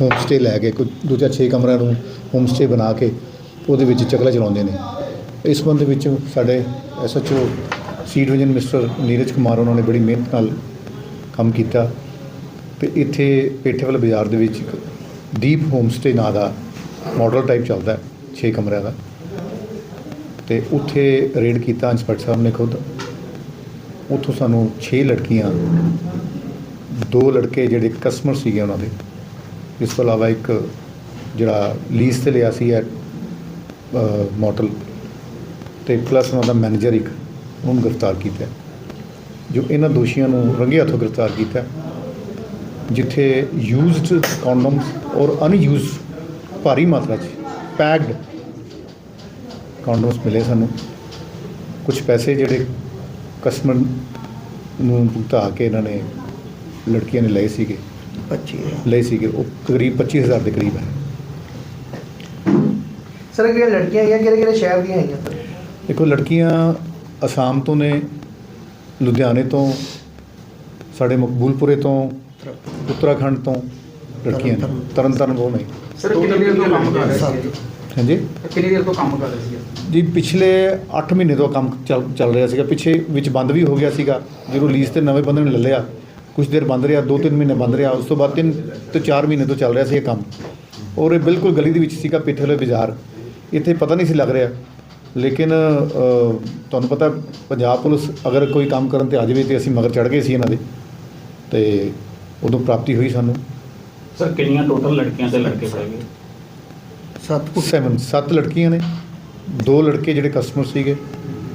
Home stay ਲੈ ਕੇ, ਕੋਈ ਦੂਜਾ 6 ਕਮਰਿਆਂ ਨੂੰ ਹੋਮ ਸਟੇ ਬਣਾ ਕੇ ਉਹਦੇ ਵਿੱਚ ਚਕਲਾ ਚਲਾਉਂਦੇ ਨੇ। ਇਸ ਸੰਬੰਧ ਵਿੱਚ ਸਾਡੇ SHO C division mister Neeraj Kumar, ਉਹਨਾਂ ਨੇ ਬੜੀ ਮਿਹਨਤ ਨਾਲ ਕੰਮ ਕੀਤਾ ਤੇ ਇੱਥੇ ਪੇਠੇਵਾਲ ਬਾਜ਼ਾਰ ਦੇ ਵਿੱਚ ਇੱਕ ਦੀਪ ਹੋਮ ਸਟੇ ਨਾਂ ਦਾ ਮਾਡਲ ਟਾਈਪ ਚੱਲਦਾ 6 ਕਮਰਿਆਂ ਦਾ। ਤੇ ਉੱਥੇ ਰੇਡ ਕੀਤਾ ਇੰਸਪੈਕਟਰ ਸਾਹਿਬ ਨੇ ਖੁਦ। ਉੱਥੋਂ ਸਾਨੂੰ 6 ਲੜਕੀਆਂ, ਦੋ ਲੜਕੇ ਜਿਹੜੇ ਕਸਟਮਰ ਸੀਗੇ ਉਹਨਾਂ ਦੇ। ਇਸ ਤੋਂ ਇਲਾਵਾ ਇੱਕ ਜਿਹੜਾ ਲੀਜ਼ ਤੇ ਲਿਆ ਸੀ ਮੋਟਲ ਤੇ ਪਲੱਸ ਉਹਨਾਂ ਦਾ ਮੈਨੇਜਰ ਇੱਕ, ਉਹਨੂੰ ਗ੍ਰਿਫਤਾਰ ਕੀਤਾ ਜੋ ਇਹਨਾਂ ਦੋਸ਼ੀਆਂ ਨੂੰ ਰੰਗੇ ਹੱਥੋਂ ਗ੍ਰਿਫਤਾਰ ਕੀਤਾ ਜਿੱਥੇ ਯੂਜ਼ਡ ਕੰਡੋਮਸ ਔਰ ਅਨਯੂਜ਼ਡ ਭਾਰੀ ਮਾਤਰਾ 'ਚ ਪੈਕਡ ਕੰਡੋਮਸ ਮਿਲੇ ਸਾਨੂੰ। ਕੁਝ ਪੈਸੇ ਜਿਹੜੇ ਕਸਟਮਰ ਨੂੰ ਭੁਗਤਾ ਕੇ ਇਹਨਾਂ ਨੇ, ਲੜਕੀਆਂ ਨੇ ਲਏ ਸੀਗੇ। 25 ਲਏ ਸੀਗੇ ਉਹ ਕਰੀਬ 25000 ਦੇ ਕਰੀਬ ਹੈ। ਸਰ ਕਿਹੜੀਆਂ ਲੜਕੀਆਂ ਆਈਆਂ ਕਿਹੜੇ ਕਿਹੜੇ ਸ਼ਹਿਰ ਦੀਆਂ ਆਈਆਂ? ਸਰ ਦੇਖੋ ਲੜਕੀਆਂ ਅਸਾਮ ਤੋਂ ਨੇ ਲੁਧਿਆਣੇ ਤੋਂ ਸਾਡੇ ਮਕਬੂਲਪੁਰੇ ਤੋਂ ਉੱਤਰਾਖੰਡ ਤੋਂ ਲੜਕੀਆਂ ਨੇ ਤਰਨ ਤਾਰਨ ਤੋਂ ਨੇ। ਸਰ ਕਿੰਨੀ ਦੇਰ ਤੋਂ ਕੰਮ ਕਰ ਰਹੇ। ਸੀ ਹਾਂਜੀ? ਕਿੰਨੀ ਦੇਰ ਤੋਂ ਕੰਮ ਕਰ ਰਹੇ ਸੀ ਜੀ ਪਿਛਲੇ 8 ਮਹੀਨੇ ਤੋਂ ਕੰਮ ਚੱਲ ਚੱਲ ਰਿਹਾ ਸੀਗਾ। ਪਿੱਛੇ ਵਿੱਚ ਬੰਦ ਵੀ ਹੋ ਗਿਆ ਸੀਗਾ। ਜਦੋਂ ਲੀਜ਼ ਤੇ ਨਵੇਂ ਬੰਦੇ ਨੇ ਲੈ ਲਿਆ ਕੁਝ ਦੇਰ ਬੰਦ ਰਿਹਾ 2-3 ਮਹੀਨੇ ਬੰਦ ਰਿਹਾ ਉਸ ਤੋਂ ਬਾਅਦ 3 ਤੋਂ 4 ਮਹੀਨੇ ਤੋਂ ਚੱਲ ਰਿਹਾ ਸੀ ਇਹ ਕੰਮ। ਔਰ ਇਹ ਬਿਲਕੁਲ ਗਲੀ ਦੇ ਵਿੱਚ ਸੀਗਾ ਪਿੱਠੇ ਵਾਲੇ ਬਾਜ਼ਾਰ। ਇੱਥੇ ਪਤਾ ਨਹੀਂ ਸੀ ਲੱਗ ਰਿਹਾ। ਲੇਕਿਨ ਤੁਹਾਨੂੰ ਪਤਾ ਪੰਜਾਬ ਪੁਲਿਸ ਅਗਰ ਕੋਈ ਕੰਮ ਕਰਨ ਤੇ ਆ ਜਾਵੇ ਤੇ ਅਸੀਂ ਮਗਰ ਚੜ ਗਏ ਸੀ ਇਹਨਾਂ ਦੇ। ਤੇ ਉਦੋਂ ਪ੍ਰਾਪਤੀ ਹੋਈ ਸਾਨੂੰ। ਸਰ ਕਿੰਨੀਆਂ ਟੋਟਲ ਲੜਕੀਆਂ ਤੇ ਲੜਕੇ ਫੜੇ ਗਏ? ਸੱਤ 7 ਸੱਤ ਲੜਕੀਆਂ ਨੇ। ਦੋ ਲੜਕੇ ਜਿਹੜੇ ਕਸਟਮਰ ਸੀਗੇ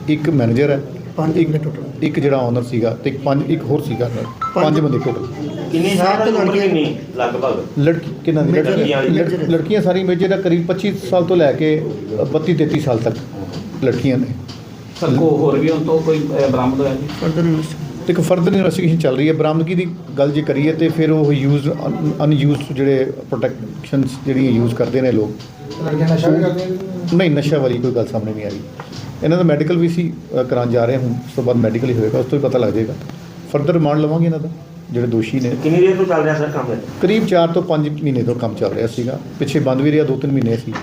ਇੱਕ ਮੈਨੇਜਰ ਹੈ। ਪੰਜ ਇੱਕ ਬੰਦੇ total। ਇੱਕ ਜਿਹੜਾ ਓਨਰ ਸੀਗਾ ਤੇ ਇੱਕ ਪੰਜ ਇੱਕ ਹੋਰ ਸੀਗਾ। ਨਾਲ। ਪੰਜ ਬੰਦੇ ਟੋਟਲ ਕਿੰਨੀ ਸਾਲ ਉਮਰ ਲੜਕੀਆਂ। ਕਿੰਨੀ ਲਗਭਗ? ਲੜਕੀ ਕਿੰਨਾ ਦੀ? ਲੜਕੀਆਂ। ਲੜਕੀਆਂ ਸਾਰੀ ਮੇਜਰ ਦਾ ਕਰੀਬ 25 ਸਾਲ ਤੋਂ ਲੈ ਕੇ 32 33 ਸਾਲ ਤੱਕ ਲੜਕੀਆਂ ਨੇ। ਸਰ ਕੋ ਹੋਰ ਵੀ ਉਹਨਾਂ ਤੋਂ ਕੋਈ ਅਹ, ਬਰਾਮਦ ਹੋਇਆ ਜੀ? ਫਰਦਰ ਤੇ ਇੱਕ ਫਰਦਰ ਇਨਵੈਸਟੀਗੇਸ਼ਨ ਚੱਲ ਰਹੀ ਹੈ। ਬਰਾਮਦਗੀ ਦੀ ਗੱਲ ਜੇ ਕਰੀਏ ਤੇ ਫਿਰ ਉਹ ਯੂਜ਼ ਅਨਯੂਜ਼ਡ ਜਿਹੜੇ ਪ੍ਰੋਟੈਕਸ਼ਨਸ ਜਿਹੜੀਆਂ ਯੂਜ਼ ਕਰਦੇ ਨੇ ਲੋਕ। ਲੜਕੀਆਂ ਨਸ਼ਾ ਵੀ ਕਰਦੀਆਂ ਨਹੀਂ ਨਸ਼ਾ ਵਾਲੀ ਕੋਈ ਗੱਲ ਸਾਹਮਣੇ ਨਹੀਂ ਆਈ ਇਹਨਾਂ ਦਾ ਮੈਡੀਕਲ ਵੀ ਸੀ ਕਰਾਉਣ ਜਾ ਰਹੇ ਹੁਣ ਉਸ ਤੋਂ ਬਾਅਦ ਮੈਡੀਕਲ ਹੀ ਹੋਏਗਾ ਉਸ ਤੋਂ ਹੀ ਪਤਾ ਲੱਗ ਜਾਏਗਾ। ਫਰਦਰ ਰਿਮਾਂਡ ਲਵਾਂਗੇ ਇਹਨਾਂ ਦਾ ਜਿਹੜੇ ਦੋਸ਼ੀ ਨੇ। ਕਿੰਨੀ ਦੇਰ ਤੋਂ ਚੱਲ ਰਿਹਾ ਸਰ ਕੰਮ ਇਹ? ਕਰੀਬ 4 ਤੋਂ 5 ਮਹੀਨੇ ਤੋਂ ਕੰਮ ਚੱਲ ਰਿਹਾ ਸੀਗਾ। ਪਿੱਛੇ ਬੰਦ ਵੀ ਰਿਹਾ 2-3 ਮਹੀਨੇ ਸੀ।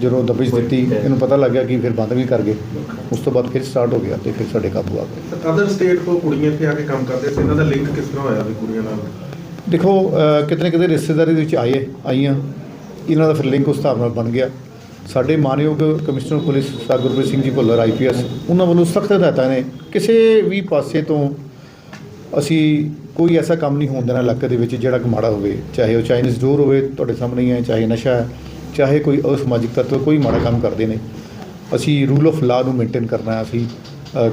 ਜਦੋਂ ਦਬਿਸ਼ ਦਿੱਤੀ ਇਹਨੂੰ ਪਤਾ ਲੱਗ ਗਿਆ ਕਿ ਫਿਰ ਬੰਦ ਵੀ ਕਰ ਗਏ। ਉਸ ਤੋਂ ਬਾਅਦ ਫਿਰ ਸਟਾਰਟ ਹੋ ਗਿਆ ਤੇ ਫਿਰ ਸਾਡੇ ਕਾਬੂ ਆ ਗਏ। ਅਦਰ ਸਟੇਟ ਤੋਂ ਕੁੜੀਆਂ ਇੱਥੇ ਆ ਕੇ ਕੰਮ ਕਰਦੇ ਸੀ ਇਹਨਾਂ ਦਾ ਲਿੰਕ ਕਿਸ ਤਰ੍ਹਾਂ ਹੋਇਆ ਵੀ ਕੁੜੀਆਂ ਨਾਲ? ਦੇਖੋ ਅ, ਕਿਤੇ ਨਾ ਕਿਤੇ ਰਿਸ਼ਤੇਦਾਰੀ ਦੇ ਵਿੱਚ ਆਏ ਆਈਆਂ। ਇਹਨਾਂ ਦਾ ਫਿਰ ਲਿੰਕ ਉਸ ਹਿਸਾਬ ਨਾਲ ਬਣ ਗਿਆ। ਸਾਡੇ ਮਾਨਯੋਗ commissioner police sir Gurpreet Singh ji Bhullar IPS ਉਹਨਾਂ ਵੱਲੋਂ ਸਖਤ ਹਦਾਇਤਾਂ ਨੇ। ਕਿਸੇ ਵੀ ਪਾਸੇ ਤੋਂ ਅਸੀਂ ਕੋਈ ਐਸਾ ਕੰਮ ਨਹੀਂ ਹੋਣ ਦੇਣਾ ਇਲਾਕੇ ਦੇ ਵਿੱਚ ਜਿਹੜਾ ਕਿ ਮਾੜਾ ਹੋਵੇ ਚਾਹੇ ਉਹ ਚਾਈਨੀਜ਼ ਡੋਰ ਹੋਵੇ ਤੁਹਾਡੇ ਸਾਹਮਣੇ ਹੀ ਹੈ ਚਾਹੇ ਨਸ਼ਾ ਹੈ ਚਾਹੇ ਕੋਈ ਅਸਮਾਜਿਕ ਤੱਤਵ ਕੋਈ ਮਾੜਾ ਕੰਮ ਕਰਦੇ ਨੇ। ਅਸੀਂ ਰੂਲ ਆਫ ਲਾ ਨੂੰ ਮੇਨਟੇਨ ਕਰਨਾ ਹੈ ਅਸੀਂ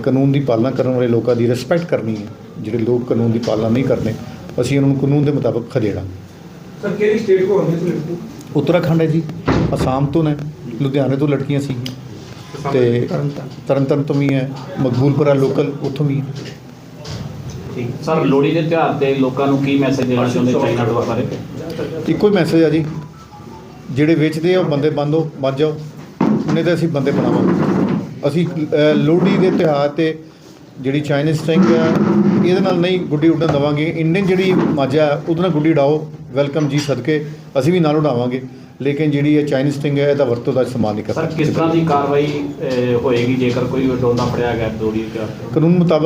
ਕਾਨੂੰਨ ਦੀ ਪਾਲਣਾ ਕਰਨ ਵਾਲੇ ਲੋਕਾਂ ਦੀ ਰਿਸਪੈਕਟ ਕਰਨੀ ਹੈ ਜਿਹੜੇ ਲੋਕ ਕਾਨੂੰਨ ਦੀ ਪਾਲਣਾ ਨਹੀਂ ਕਰਦੇ ਅਸੀਂ ਉਹਨਾਂ ਨੂੰ ਕਾਨੂੰਨ ਦੇ ਮੁਤਾਬਕ ਖਦੇੜਾ ਸਰ ਕਿਹੜੀ ਸਟੇਟ ਕੋ ਆਉਂਦੀ ਸੀ ਲੜਕੀ ਉੱਤਰਾਖੰਡ ਹੈ ਜੀ ਅਸਾਮ ਤੋਂ ਨੇ। ਲੁਧਿਆਣੇ ਤੋਂ ਲੜਕੀਆਂ ਸੀ। ਤੇ ਤਰਨਤਾਰਨ। ਤਰਨਤਾਰਨ ਤੋਂ ਵੀ ਹੈ ਮਕਬੂਲਪੁਰਾ ਲੋਕਲ ਉੱਥੋਂ ਵੀ ਹੈ। ਸਰ ਲੋਹੜੀ ਦੇ ਤਿਉਹਾਰ ਤੇ ਲੋਕਾਂ ਨੂੰ ਕੀ ਮੈਸੇਜ ਦੇਣਾ ਚਾਹੁੰਦੇ ਚਾਈਨਾ ਡੋਰ ਬਾਰੇ? ਇੱਕੋ ਹੀ ਮੈਸੇਜ ਆ ਜੀ। ਜਿਹੜੇ ਵੇਚਦੇ ਆ ਉਹ ਬੰਦੇ ਬੰਦੋ ਬਣ ਜਾਓ। ਨਹੀਂ ਤਾਂ ਅਸੀਂ ਬੰਦੇ ਬਣਾਵਾਂਗੇ। ਅਸੀਂ ਲੋਹੜੀ ਦੇ ਤਿਉਹਾਰ ਤੇ ਜਿਹੜੀ ਚਾਈਨੀਜ਼ ਸਟਿੰਗ ਆ ਇਹਦੇ ਨਾਲ ਨਹੀਂ ਗੁੱਡੀ ਉੱਡਣ ਦਵਾਂਗੇ। ਇੰਡੀਅਨ ਜਿਹੜੀ ਮਾਜਾ ਹੈ, ਉਹਦੇ ਨਾਲ ਗੁੱਡੀ ਉਡਾਓ। ਵੈਲਕਮ ਜੀ ਸਦਕੇ। ਅਸੀਂ ਵੀ ਨਾਲ ਉਡਾਵਾਂਗੇ। ਲੇਕਿਨ ਜਿਹੜੀ ਇਹ ਚਾਈਨੀਜ਼ ਸਟਿੰਗ ਹੈ ਇਹਦਾ ਵਰਤੋਂ ਦਾ ਇਸਤੇਮਾਲ ਨਹੀਂ ਕਰ ਸਰ ਕਿਸ ਤਰ੍ਹਾਂ ਦੀ ਕਾਰਵਾਈ ਹੋਏਗੀ ਜੇਕਰ ਕੋਈ ਡੋਂਦਾ ਫੜਿਆ ਗਿਆ ਲੋਹੜੀ ਦੇ ਤਿਉਹਾਰ ਤੇ ਕਾਨੂੰਨ ਮੁਤਾਬਕ